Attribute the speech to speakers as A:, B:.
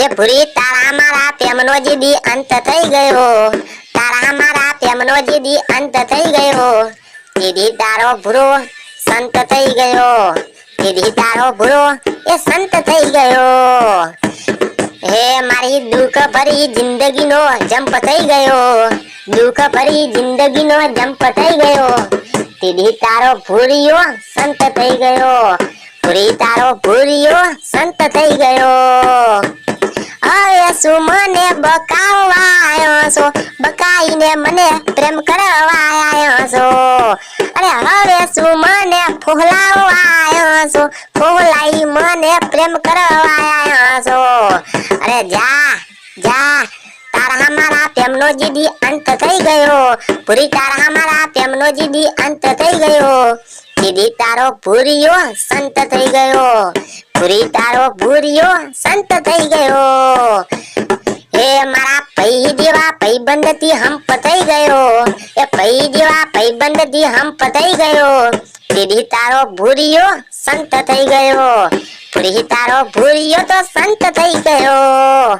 A: એ ભૂરી તારા મારા પ્રેમનો જીદી અંત થઈ ગયો તારા મારા પ્રેમનો જીદી અંત થઈ ગયો દીદી તારો ભૂરો સંત થઈ ગયો દીદી તારો ભૂરો એ સંત થઈ ગયો હે મારી દુઃખ ભરી જિંદગીનો જંપ થઈ ગયો દુઃખ ભરી જિંદગીનો જંપ થઈ ગયો દીદી તારો ભૂરિયો સંત થઈ ગયો ભૂરી તારો ભૂરિયો સંત થઈ ગયો શું મને બકાવવા આવ્યો છો. બકાઈને મને પ્રેમ કરવા આવ્યો છો. અરે હવે શું મને ફોહલાવવા આવ્યો છો? ફોહલાઈ મને પ્રેમ કરવા આવ્યો છો. અરે જા જા. તારા મારા પ્રેમનો જીદી અંત થઈ ગયો. પૂરી તારા મારા પ્રેમનો જીદી અંત થઈ ગયો. જીદી તારો ભૂરિયો સંત થઈ ગયો. ભૂરી તારો ભૂરિયો સંત થઈ ગયો. પૈબંધથી હમ પતાઈ ગયો. એ પૈ દેવા પૈબંધથી હમ પતાઈ ગયો. દીદી તારો ભૂરિયો સંત થઈ ગયો. ભૂરી તારો ભૂરિયો તો સંત થઈ ગયો.